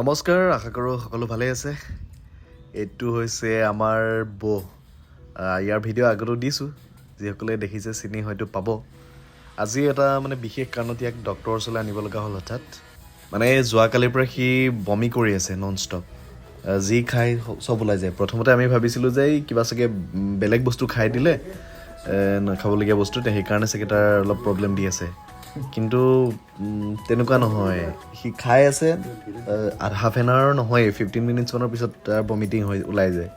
নমস্কাৰ আশা কৰোঁ সকলো ভালেই আছে। এইটো হৈছে আমাৰ বৌ। ইয়াৰ ভিডিঅ' আগতো দিছোঁ যিসকলে দেখিছে চিনি হয়তো পাব। আজি এটা মানে বিশেষ কাৰণত ইয়াক ডক্টৰৰ ওচৰলৈ আনিব লগা হ'ল হঠাৎ। মানে যোৱাকালিৰ পৰা সি বমি কৰি আছে নন ষ্টপ যি খাই চব ওলাই যায়। প্ৰথমতে আমি ভাবিছিলোঁ যে কিবা চাগে বেলেগ বস্তু খাই দিলে নাখাবলগীয়া বস্তু সেইকাৰণে চাগে তাৰ অলপ প্ৰব্লেম দি আছে। কিন্তু তেনেকুৱা নহয়। সি খাই আছে হাফ এন আৱাৰ নহয় ফিফটিন মিনিটছমানৰ পিছত তাৰ ভমিটিং হৈ ওলাই যায়।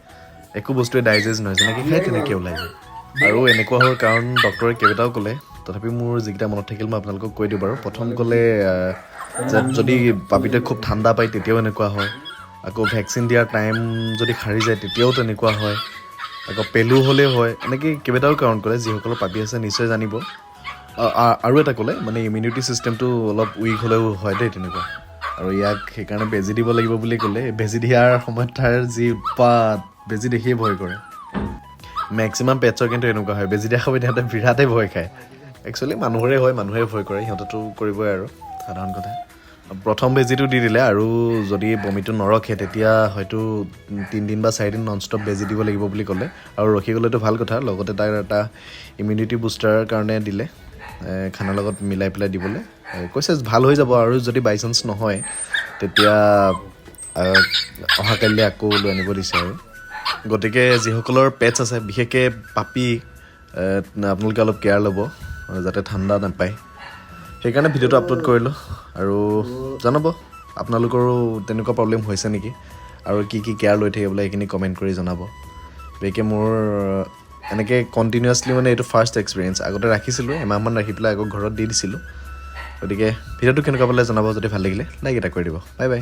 একো বস্তুৱে ডাইজেষ্ট নহয় যেনেকৈ খায় তেনেকৈ ওলাই যায়। আৰু এনেকুৱা হোৱাৰ কাৰণ ডক্টৰে কেইবাটাও ক'লে তথাপি মোৰ যিকেইটা মনত থাকিল মই আপোনালোকক কৈ দিওঁ বাৰু। প্ৰথম ক'লে যে যদি পাপিটোৱে খুব ঠাণ্ডা পায় তেতিয়াও এনেকুৱা হয়। আকৌ ভেকচিন দিয়াৰ টাইম যদি সাৰি যায় তেতিয়াও তেনেকুৱা হয়। আকৌ পেলু হ'লেও হয়। এনেকৈ কেইবাটাও কাৰণ ক'লে যিসকলৰ পাপি আছে নিশ্চয় জানিব। আৰু এটা ক'লে মানে ইমিউনিটি ছিষ্টেমটো অলপ উইক হ'লেও হয় দেই তেনেকুৱা। আৰু ইয়াক সেইকাৰণে বেজী দিব লাগিব বুলি ক'লে বেজী দিয়াৰ সময়ত তাৰ যি উৎপাত বেজী দেখিয়ে ভয় কৰে। মেক্সিমাম পেটছৰ কিন্তু এনেকুৱা হয় বেজী দিয়া সময়ত সিহঁতে বিৰাটেই ভয় খায়। একচুৱেলি মানুহৰে হয় মানুহে ভয় কৰে সিহঁতেতো কৰিবই আৰু সাধাৰণ কথা। প্ৰথম বেজীটো দি দিলে আৰু যদি বমিটো নৰখে তেতিয়া হয়তো তিনিদিন বা চাৰিদিন নন ষ্টপ বেজী দিব লাগিব বুলি ক'লে। আৰু ৰখি গ'লেতো ভাল কথা লগতে তাৰ এটা ইমিউনিটি বুষ্টাৰৰ কাৰণে দিলে। খানাৰ লগত মিলাই পেলাই দিবলৈ। কৈছে ভাল হৈ যাব আৰু যদি বাই চান্স নহয় তেতিয়া অহাকালিলৈ আকৌ লৈ আনিব দিছে আৰু। গতিকে যিসকলৰ পেটছ আছে বিশেষকৈ পাপি আপোনালোকে অলপ কেয়াৰ ল'ব যাতে ঠাণ্ডা নাপায়। সেইকাৰণে ভিডিঅ'টো আপলোড কৰিলোঁ। আৰু জনাব আপোনালোকৰো তেনেকুৱা প্ৰব্লেম হৈছে নেকি? আৰু কি কি কেয়াৰ লৈ থাকিব লাগে সেইখিনি কমেণ্ট কৰি জনাব। বিশেষকৈ মোৰ এনেকৈ কণ্টিনিউৱাছলি মানে এইটো ফাৰ্ষ্ট এক্সপিৰিয়েঞ্চ আগতে ৰাখিছিলোঁ, এমাহমান ৰাখি পেলাই আকৌ ঘৰত দি দিছিলোঁ। গতিকে, ভিডিঅ'টো কেনেকুৱা পালে জনাব যদি ভালো লাগিলে লাইক এটা কৰি দিব। Bye bye